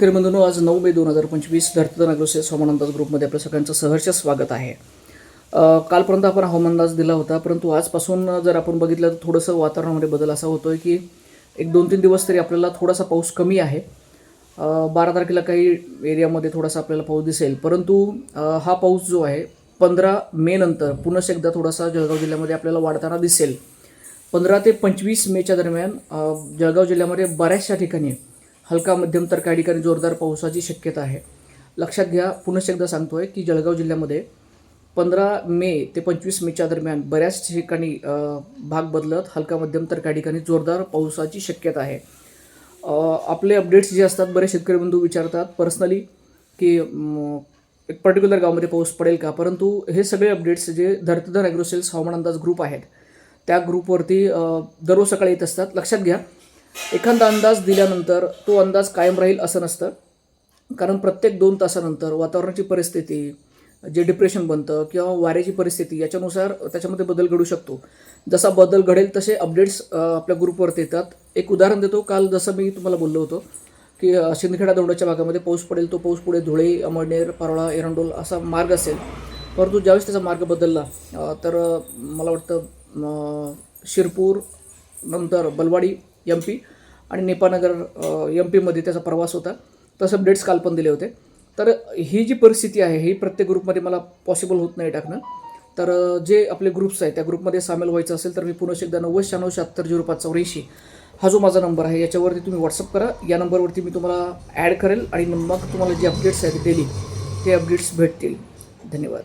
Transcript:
शेतकरी बंधूंनो आज नऊ मे दोन हजार पंचवीस धरतीदार अग्रोसेस हवामान अंदाज ग्रुपमध्ये आपल्या सगळ्यांचं सहर्ष स्वागत आहे. कालपर्यंत आपण हवामान अंदाज दिला होता परंतु आजपासून जर आपण बघितलं तर थोडंसं वातावरणामध्ये बदल असा होतोय की एक दोन तीन दिवस तरी आपल्याला थोडासा पाऊस कमी आहे. बारा तारखेला काही एरियामध्ये थोडासा आपल्याला पाऊस दिसेल परंतु हा पाऊस जो आहे पंधरा मे नंतर पुन्हा एकदा थोडासा जळगाव जिल्ह्यामध्ये आपल्याला वाढताना दिसेल. पंधरा ते पंचवीस मेच्या दरम्यान जळगाव जिल्ह्यामध्ये बऱ्याचशा ठिकाणी हलका मध्यम तर काही ठिकाणी जोरदार पावसाची शक्यता आहे. लक्षात घ्या पुन्हा एकदा सांगतो आहे की जळगाव जिल्ह्यामध्ये पंधरा मे ते पंचवीस मेच्या दरम्यान बऱ्याच ठिकाणी भाग बदलत हलका मध्यम तर काही ठिकाणी जोरदार पावसाची शक्यता आहे. आपले अपडेट्स जे असतात बरेच शेतकरी बंधू विचारतात पर्सनली की एक पर्टिक्युलर गावामध्ये पाऊस पडेल का? परंतु हे सगळे अपडेट्स जे धर्तधर ॲग्रोसेल्स हवामान अंदाज ग्रुप आहेत त्या ग्रुपवरती दररोज सकाळी येत असतात. लक्षात घ्या एखादा अंदाज दिल्यानंतर तो अंदाज कायम राहील असं नसतं. कारण प्रत्येक दोन तासानंतर वातावरणाची परिस्थिती जे डिप्रेशन बनतं किंवा वाऱ्याची परिस्थिती याच्यानुसार त्याच्यामध्ये बदल घडू शकतो. जसा बदल घडेल तसे अपडेट्स आपल्या ग्रुपवरती येतात. एक उदाहरण देतो. काल जसं मी तुम्हाला बोललो होतो की शिंदखेडा दौंडाच्या भागामध्ये पाऊस पडेल तो पाऊस पुढे धुळे अमळनेर पारोळा एरंडोल असा मार्ग असेल. परंतु ज्यावेळेस त्याचा मार्ग बदलला तर मला वाटतं शिरपूर नंतर बलवाडी एम पी आणि नेपानगर एम पीमध्ये त्याचा प्रवास होता. तसं अपडेट्स काल पण दिले होते. तर ही जी परिस्थिती आहे ही प्रत्येक ग्रुपमध्ये मला पॉसिबल होत नाही टाकणं. तर जे आपले ग्रुप्स आहेत त्या ग्रुपमध्ये सामील व्हायचं असेल तर मी पुन्हा एकदा नव्वद शहाण्णव शहात्तर झिरो पाच चौऱ्याऐंशी हा जो माझा नंबर आहे याच्यावरती तुम्ही व्हॉट्सअप करा. या नंबरवरती मी तुम्हाला ॲड करेल आणि मग तुम्हाला जे अपडेट्स आहेत डेली ते अपडेट्स भेटतील. धन्यवाद.